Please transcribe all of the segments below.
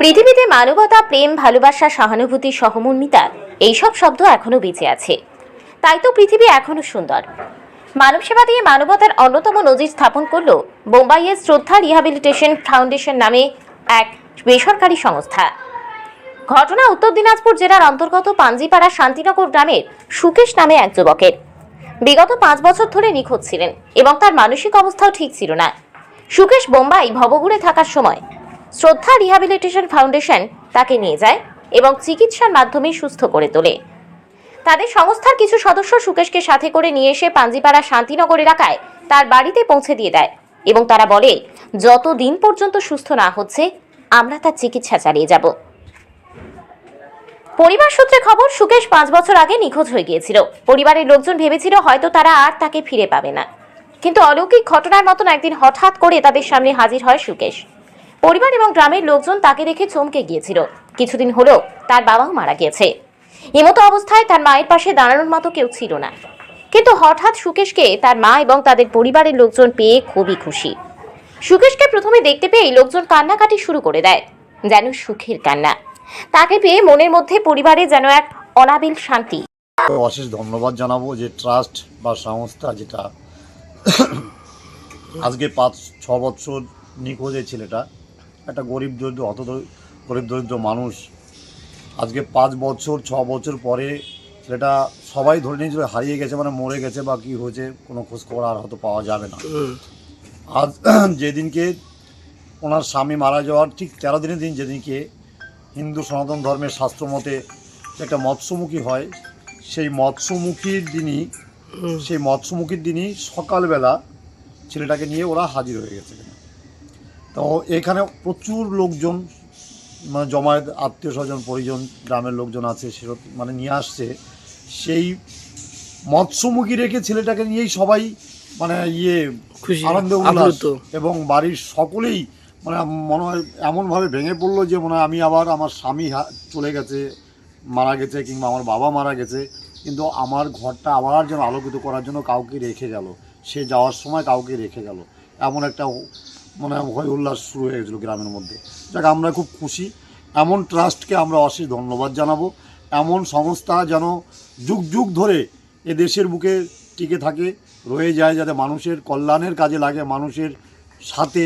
পৃথিবীতে মানবতা, প্রেম, ভালোবাসা, সহানুভূতি, সহমর্মিতা, এইসব শব্দ এখনও বেঁচে আছে। তাই তো পৃথিবী এখনও সুন্দর। মানব সেবা দিয়ে মানবতার অন্যতম নজির স্থাপন করল বোম্বাইয়ের শ্রদ্ধা রিহাবিলিটেশন ফাউন্ডেশন নামে এক বেসরকারি সংস্থা। ঘটনা উত্তর দিনাজপুর জেলার অন্তর্গত পাঞ্জিপাড়া শান্তিনগর গ্রামের সুকেশ নামে এক যুবকের। বিগত পাঁচ বছর ধরে নিখোঁজ ছিলেন এবং তার মানসিক অবস্থাও ঠিক ছিল না। সুকেশ বোম্বাই ভবঘুরে থাকার সময় শ্রদ্ধা রিহাবিলিটেশন ফাউন্ডেশন তাকে নিয়ে যায় এবং চিকিৎসার মাধ্যমে সুস্থ করে তোলে। তাদের সংস্থার কিছু সদস্য সুকেশকে সাথে করে নিয়ে এসে পাঞ্জিপাড়া শান্তিনগর এলাকায় তার বাড়িতে পৌঁছে দিয়ে দেয় এবং তারা বলে যত দিন পর্যন্ত সুস্থ না হচ্ছে, আমরা তার চিকিৎসা চালিয়ে যাব। পরিবার সূত্রে খবর, সুকেশ পাঁচ বছর আগে নিখোঁজ হয়ে গিয়েছিল। পরিবারের লোকজন ভেবেছিল হয়তো তারা আর তাকে ফিরে পাবে না। কিন্তু অলৌকিক ঘটনার মতন একদিন হঠাৎ করে তাদের সামনে হাজির হয় সুকেশ। পরিবার এবং গ্রামের লোকজন তাকে দেখে চমকে গিয়েছিল। কিছুদিন হলো, তার বাবাও মারা গিয়েছে। এমতো অবস্থায় তার মায়ের পাশে দাঁড়ানোর মতো কেউ ছিল না। কিন্তু হঠাৎ সুকেশকে তার মা এবং তাদের পরিবারের লোকজন পেয়ে খুবই খুশি। সুকেশকে প্রথমে দেখতে পেয়ে লোকজন কান্নাকাটি শুরু করে দেয় যেন সুখের কান্না। তাকে পেয়ে মনের মধ্যে পরিবারে যেন এক অনাবিল শান্তি। অশেষ ধন্যবাদ জানাব যে ট্রাস্ট বা সংস্থা যেটা আজকে পাঁচ ছ বছর নিখোঁজ এই ছেলেটা একটা গরিব দরিদ্র অত গরিব দরিদ্র মানুষ। আজকে পাঁচ বছর ছ বছর পরে ছেলেটা সবাই ধরে নিয়েছিল হারিয়ে গেছে মানে মরে গেছে বা কী হয়েছে কোনো খোঁজ খবর আর হয়তো পাওয়া যাবে না। আজ যেদিনকে ওনার স্বামী মারা যাওয়ার ঠিক তেরো দিনের দিন যেদিনকে হিন্দু সনাতন ধর্মের শাস্ত্র মতে একটা মৎস্যমুখী হয় সেই মৎস্যমুখীর দিনই সেই মৎস্যমুখীর দিনই সকালবেলা ছেলেটাকে নিয়ে ওরা হাজির হয়ে গেছে। তো এখানে প্রচুর লোকজন মানে জমায়েত আত্মীয় স্বজন পরিজন গ্রামের লোকজন আছে সেসব মানে নিয়ে আসছে। সেই মৎস্যমুখী রেখে ছেলেটাকে নিয়েই সবাই মানে ইয়ে খুশি, আনন্দ উল্লাস। এবং বাড়ির সকলেই মানে মনে হয় এমনভাবে ভেঙে পড়ল যে মনে হয় আমি আবার আমার স্বামী চলে গেছে মারা গেছে কিংবা আমার বাবা মারা গেছে। কিন্তু আমার ঘরটা আবার যেন আলোকিত করার জন্য কাউকে রেখে গেল। সে যাওয়ার সময় কাউকে রেখে গেল। এমন একটা মনে হয় উল্লাস শুরু হয়ে গেছিল গ্রামের মধ্যে। যাক আমরা খুব খুশি। এমন ট্রাস্টকে আমরা অশেষ ধন্যবাদ জানাব। এমন সংস্থা যেন যুগ যুগ ধরে এ দেশের বুকে টিকে থাকে। রয়ে যায় যাতে মানুষের কল্যাণের কাজে লাগে মানুষের সাথে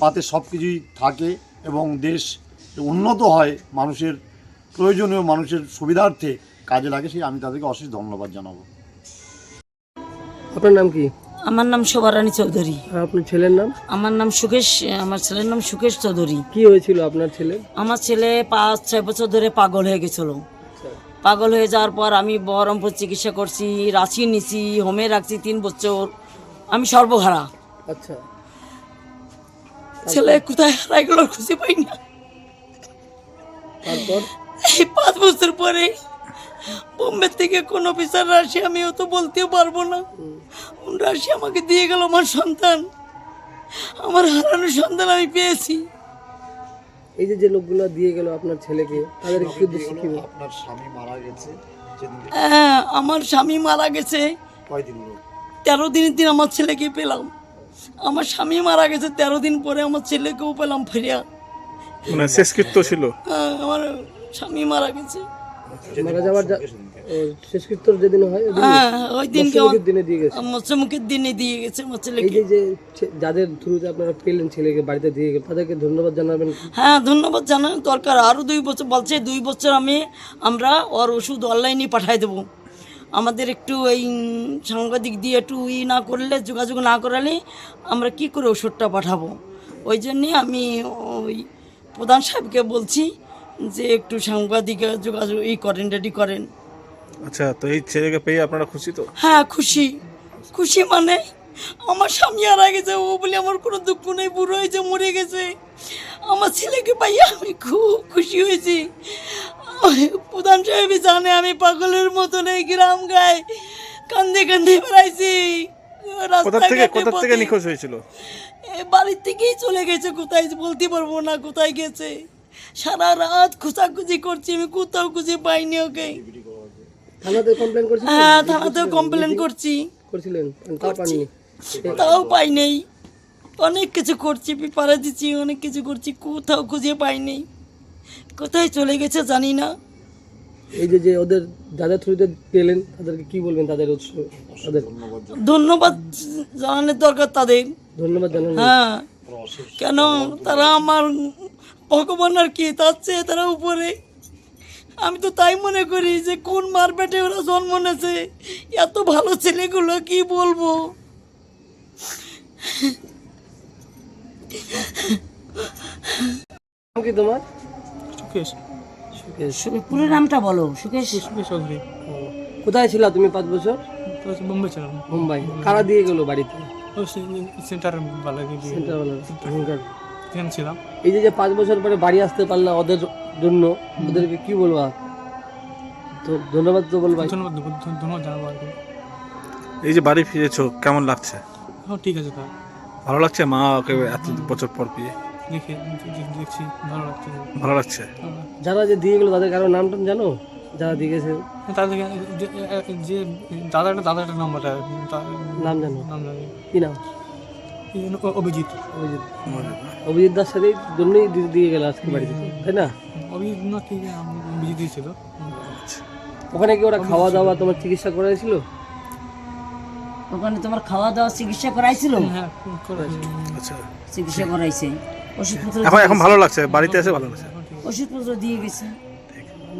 পাতে সব কিছুই থাকে এবং দেশ উন্নত হয় মানুষের প্রয়োজনীয় মানুষের সুবিধার্থে কাজে লাগে সেই আমি তাদেরকে অশেষ ধন্যবাদ জানাব। আপনার নাম কি? আমার নাম শোভারানী চৌধুরী। আর আপনার ছেলের নাম? আমার নাম সুকেশ আমার ছেলের নাম সুকেশ চৌধুরী। কি হয়েছিল আপনার ছেলে? আমার ছেলে পাঁচ ছয় বছর ধরে পাগল হয়ে গেছিল। পাগল হয়ে যাওয়ার পর আমি বহরমপুর চিকিৎসা করছি রাঁচি নিছি হোমে রাখছি তিন বছর। আমি সর্বহারা। আচ্ছা। ছেলে কোথায় হারাই গেল খুঁজে পাই না। এই পাঁচ বছর পরে বোম্বে থেকে কোন অফিসার রাশি আমি অত বলতেও পারব না। রাশি আমাকে দিয়ে গেল আমার সন্তান। আমার হারানো সন্তান আমি পেয়েছি। এই যে যে লোকগুলো দিয়ে গেল আপনার ছেলেকে তাদের কি উদ্দেশ্য কি আপনার স্বামী মারা গেছে হ্যাঁ আমার স্বামী মারা গেছে। কয়দিন তেরো দিনের দিন আমার ছেলেকে পেলাম। আমার স্বামী মারা গেছে তেরো দিন পরে আমার ছেলেকেও পেলাম ফিরিয়া। মানে শেষকৃত্য ছিল। হ্যাঁ, আমার স্বামী মারা গেছে। মারা যাওয়ার যা- যেদিন হয় ওই হ্যাঁ ওই দিনকে দিনে দিয়ে গেছে। দিনে দিয়ে গেছে এই যে যাদের থ্রুতে আপনারা পেলেন ছেলেকে বাড়িতে দিয়ে গেল তাদেরকে ধন্যবাদ জানাবেন। হ্যাঁ ধন্যবাদ দরকার। আরও দুই বছর বলছে দুই বছর আমি আমরা ওর ওষুধ অনলাইনে পাঠাই দেবো। আমাদের একটু এই সাংবাদিক দিয়ে একটু ই না করলে যোগাযোগ না করালে আমরা কি করে ওষুধটা পাঠাবো? ওই জন্যে আমি ওই প্রধান সাহেবকে বলছি যে একটু সাংবাদিক যোগাযোগ এই করেন রেডি করেন। আচ্ছা তো এই ছেলেকে পেয়ে আপনারা খুশি তো? হ্যাঁ খুশি। খুশি মানে আমার স্বামী হারা গেছে ও বলে আমার কোনো দুঃখ নেই বুড়ো হয়েছে মরে গেছে। আমার ছেলেকে পাইয়া আমি খুব খুশি হয়েছি। প্রধান সাহেবই জানে আমি পাগলের মতন এই গ্রাম গায়ে কান্দে কান্দে বেড়াইছি। কোথা থেকে রাস্তাঘাটে কোথা থেকে নিখোঁজ হয়েছিল? এ বাড়ির থেকেই চলে গেছে কোথায় বলতে পারব না কোথায় গেছে। সারা রাত খোঁজাখুঁজি করছি আমি কোথাও খুঁজে পাইনি ওকে। থানাতে কমপ্লেন করছিলেন? হ্যাঁ থানাতেও কমপ্লেন করছি। করছিলেন? তাও তাও পাই নেই অনেক কিছু করছি পেপারে দিচ্ছি অনেক কিছু করছি কোথাও খুঁজে পাই নেই কোথায় চলে গেছে জানি না। এই যে যে ওদের যাদের থ্রুতে পেলেন তাদেরকে কি বলবেন তাদের তাদের? ধন্যবাদ জানানোর দরকার তাদের। ধন্যবাদ জানান হ্যাঁ। কেন? তারা আমার ভগবান আর কি তার চেয়ে তারা উপরে? আমি তো তাই মনে করি যে কোন মারপেটে ওরা জন্ম নেছে? এত ভালো ছেলেগুলো কি বলব? কি তোমার? সুকেশ। সুকেশ পুরো নামটা বলো সুকেশ। সুকেশ চৌধুরী। কোথায় ছিল তুমি পাঁচ বছর? মুম্বাই ছিলাম। মুম্বাই। কারা দিয়ে গেল বাড়িতে? ও সেন্টার। এখানে ছিলাম। এই যে যে পাঁচ বছর পরে বাড়ি আসতে পারলা ওদের জন্য ওদেরকে কি বলবা তো ধন্যবাদ তো বলবা ধন্যবাদ ধন্যবাদ জানাব আর কি। এই যে বাড়ি ফিরেছো কেমন লাগছে? হ্যাঁ ঠিক আছে তা। ভালো লাগছে মা ওকে এত বছর পর পেয়ে? দেখি দেখছি ভালো লাগছে। ভালো লাগছে? যারা যে দিয়ে গেলো তাদের কারও নাম টাম জানো? যারা দিয়ে গেছে। তাদের যে দাদাটা দাদাটা নাম্বারটা নাম জানো? নাম জানি। কি নাম? অভিজিৎ। অভিজিৎ। অভিজিৎ দাস সাথে জন্যই দিয়ে গেল আজকে বাড়িতে তাই না? অভিজিৎ না কি অভিজিৎ ছিল। ওখানে কি ওরা খাওয়া দাওয়া তোমার চিকিৎসা করাইছিল? ওখানে তোমার খাওয়া দাওয়া চিকিৎসা করাইছিল? হ্যাঁ আচ্ছা। চিকিৎসা করাইছে। ওষুধপত্র এখন এখন ভালো লাগছে বাড়িতে এসে ভালো লাগছে। ওষুধপত্র দিয়ে গেছে।